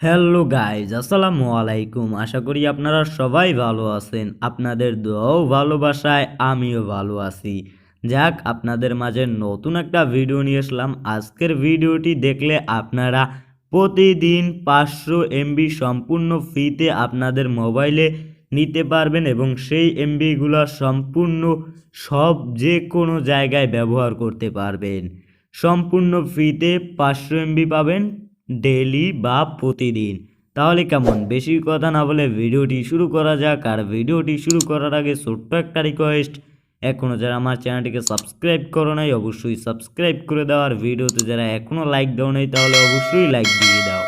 Hello guys আসসালামু আলাইকুম আশা করি আপনারা সবাই ভালো আছেন। আপনাদের দোয়াও ভালোবাসায় আমিও ভালো আছি। যাক, আপনাদের মাঝে নতুন একটা ভিডিও নিয়ে আসলাম। আজকের ভিডিওটি দেখলে আপনারা প্রতিদিন পাঁচশো এমবি সম্পূর্ণ ফ্রিতে আপনাদের মোবাইলে নিতে পারবেন এবং সেই এমবিগুলো সম্পূর্ণ সব যে কোনো জায়গায় ব্যবহার করতে পারবেন। সম্পূর্ণ ফ্রিতে পাঁচশো এমবি পাবেন। ডেলি বা প্রতিদিন। তাহলে কেমন? বেশি কথা না বলে ভিডিওটি শুরু করা যাক। আর ভিডিওটি শুরু করার আগে ছোট্ট একটা রিকোয়েস্ট এখনও যারা আমার চ্যানেলটিকে সাবস্ক্রাইব করো নাই, অবশ্যই সাবস্ক্রাইব করে দাও। আর ভিডিওতে যারা এখনও লাইক দাও নাই, তাহলে অবশ্যই লাইক দিয়ে দাও।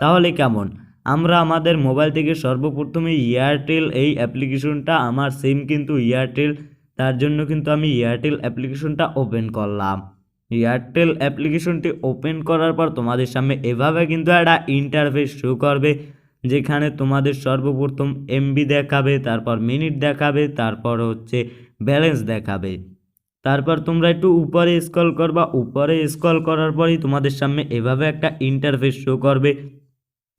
তাহলে কেমন? আমরা আমাদের মোবাইল থেকে সর্বপ্রথমে এয়ারটেল এই অ্যাপ্লিকেশনটা আমার সিম কিন্তু এয়ারটেল তার জন্য কিন্তু আমি এয়ারটেল অ্যাপ্লিকেশনটা ওপেন করলাম। এয়ারটেল অ্যাপ্লিকেশনটি ওপেন করার পর তোমাদের সামনে এভাবে কিন্তু একটা ইন্টারফেস শো করবে, যেখানে তোমাদের সর্বপ্রথম এমবি দেখাবে, তারপর মিনিট দেখাবে, তারপর হচ্ছে ব্যালেন্স দেখাবে। তারপর তোমরা একটু উপরে স্ক্রল করবা, উপরে স্ক্রল করার পরই তোমাদের সামনে এভাবে একটা ইন্টারফেস শো করবে।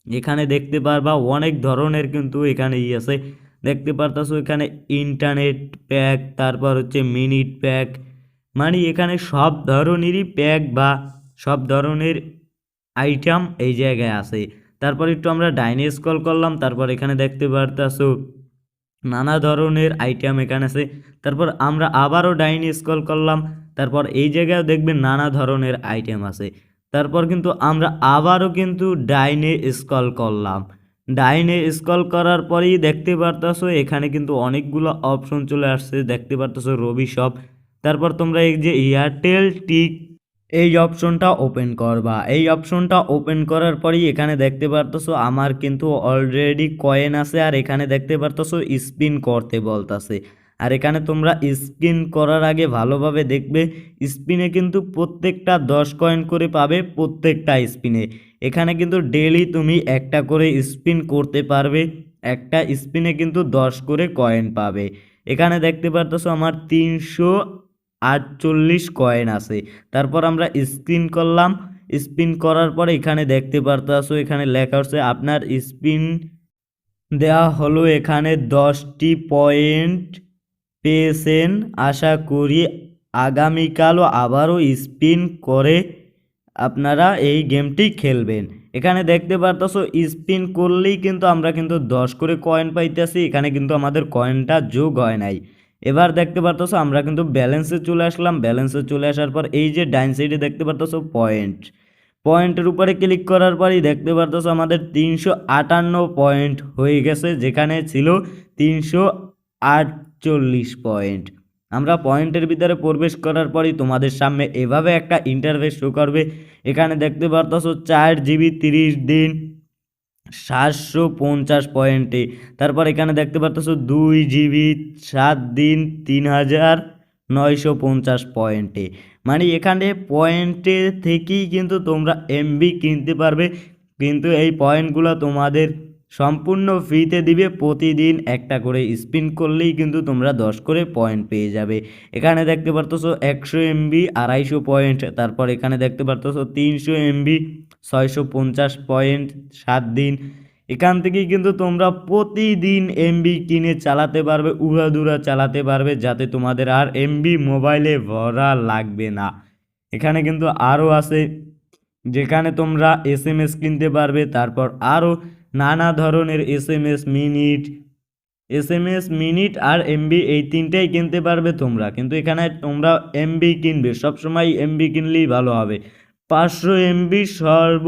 এখানে দেখতে পারবা অনেক ধরনের কিন্তু এখানে ই আছে। দেখতে পারতাছো এখানে ইন্টারনেট প্যাক তারপর হচ্ছে মিনিট প্যাক মানে এখানে সব ধরনেরই প্যাক বা সব ধরনের আইটেম এই জায়গায় আছে। তারপর একটু আমরা ডাইনে স্কল করলাম, তারপর এখানে দেখতে পারতাছো নানা ধরনের আইটেম এখানে আছে। তারপর আমরা আবারও ডাইনে স্কল করলাম, তারপর এই জায়গায় দেখবেন নানা ধরনের আইটেম আছে। তারপর কিন্তু আমরা আবারও কিন্তু ডাইনে স্কল করলাম। ডাইনে স্কল করার পরেই দেখতে পারতাছো এখানে কিন্তু অনেকগুলো অপশন চলে আসছে। দেখতে পারতাছো রবি শপ তারপর তোমরা এই যে এয়ারটেল টিক, এই অপশনটা ওপেন করবা। এই অপশনটা ওপেন করার পরেই এখানে দেখতে পারতেছো, আমার কিন্তু অলরেডি কয়েন আছে আর এখানে দেখতে পারতেছো স্পিন করতে বলতাছে। আর এখানে তোমরা স্পিন করার আগে ভালোভাবে দেখবে স্পিনে কিন্তু প্রত্যেকটা দশ কয়েন করে পাবে প্রত্যেকটা স্পিনে এখানে কিন্তু ডেলি তুমি একটা করে স্পিন করতে পারবে, একটা স্পিনে কিন্তু দশ করে কয়েন পাবে। এখানে দেখতে পারতেছো আমার তিনশো আটচল্লিশ কয়েন আছে। তারপর আমরা স্পিন করলাম। স্পিন করার পরে এখানে দেখতে পারতেছো, এখানে লেখা হচ্ছে আপনার স্পিন দেওয়া হলো এখানে দশটি পয়েন্ট পেয়েছেন। আশা করি আগামীকালও আবারও স্পিন করে আপনারা এই গেমটি খেলবেন। এখানে দেখতে পারতেছো স্পিন করলেই কিন্তু আমরা কিন্তু দশ করে কয়েন পাইতেছি। এখানে কিন্তু আমাদের কয়েনটা যোগ হয় নাই। এবার দেখতে পারতেছো, আমরা কিন্তু ব্যালেন্সে চলে আসলাম। ব্যালেন্সে চলে আসার পর এই যে ডাইন সাইডে দেখতে পারতেছো পয়েন্ট পয়েন্টের উপরে ক্লিক করার পরই দেখতে পারতেছো আমাদের তিনশো আটান্ন পয়েন্ট হয়ে গেছে, যেখানে ছিল তিনশো আটচল্লিশ পয়েন্ট আমরা পয়েন্টের ভিতরে প্রবেশ করার পরই তোমাদের সামনে এভাবে একটা ইন্টারভেস শো করবে। এখানে দেখতে পারতেছো চার জিবি তিরিশ দিন সাতশো পঞ্চাশ পয়েন্টে। তারপর এখানে দেখতে পারতেছো দুই জিবি, সাত দিন তিন হাজার নয়শো পঞ্চাশ পয়েন্টে। মানে এখানে পয়েন্টে থেকেই কিন্তু তোমরা এমবি কিনতে পারবে। কিন্তু এই পয়েন্টগুলো তোমাদের সম্পূর্ণ ফ্রিতে দিবে, প্রতিদিন একটা করে স্পিন করলেই কিন্তু তোমরা দশ করে পয়েন্ট পেয়ে যাবে। এখানে দেখতে পারতেছো একশো এমবি, আড়াইশো পয়েন্ট তারপর এখানে দেখতে পারতেছো তিনশো এমবি, ছয়শো পঞ্চাশ পয়েন্ট সাত দিন। এখান থেকেই কিন্তু তোমরা প্রতিদিন এমবি কিনে চালাতে পারবে উড়াদুরা চালাতে পারবে, যাতে তোমাদের আর এমবি মোবাইলে ভরা লাগবে না। এখানে কিন্তু আরও আছে, যেখানে তোমরা এস এম এস কিনতে পারবে, তারপর আরও নানা ধরনের S M S minute, S M S minute আর এমবি এই তিনটেই কিনতে পারবে তোমরা। কিন্তু এখানে তোমরা এমবি কিনবে। সবসময় এমবি কিনলেই ভালো হবে। পাঁচশো এমবি সর্ব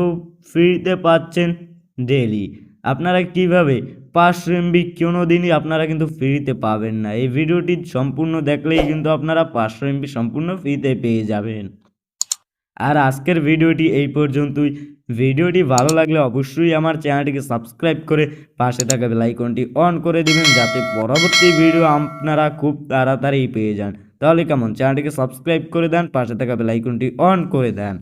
ফ্রিতে পাচ্ছেন ডেলি। আপনারা কীভাবে পাঁচশো এমবি কোনো দিনই আপনারা কিন্তু ফ্রিতে পাবেন না। এই ভিডিওটি সম্পূর্ণ দেখলেই কিন্তু আপনারা পাঁচশো এমবি সম্পূর্ণ ফ্রিতে পেয়ে যাবেন। আর আজকের ভিডিওটি এই পর্যন্তই। ভিডিওটি ভালো লাগলে অবশ্যই আমার চ্যানেলটিকে সাবস্ক্রাইব করে পাশে থাকা বেলাইকনটি অন করে দিবেন, যাতে পরবর্তী ভিডিও আপনারা খুব তাড়াতাড়ি পেয়ে যান। তাহলে কেমন? চ্যানেলটিকে সাবস্ক্রাইব করে দেন, পাশে থাকা বেলাইকনটি অন করে দেন।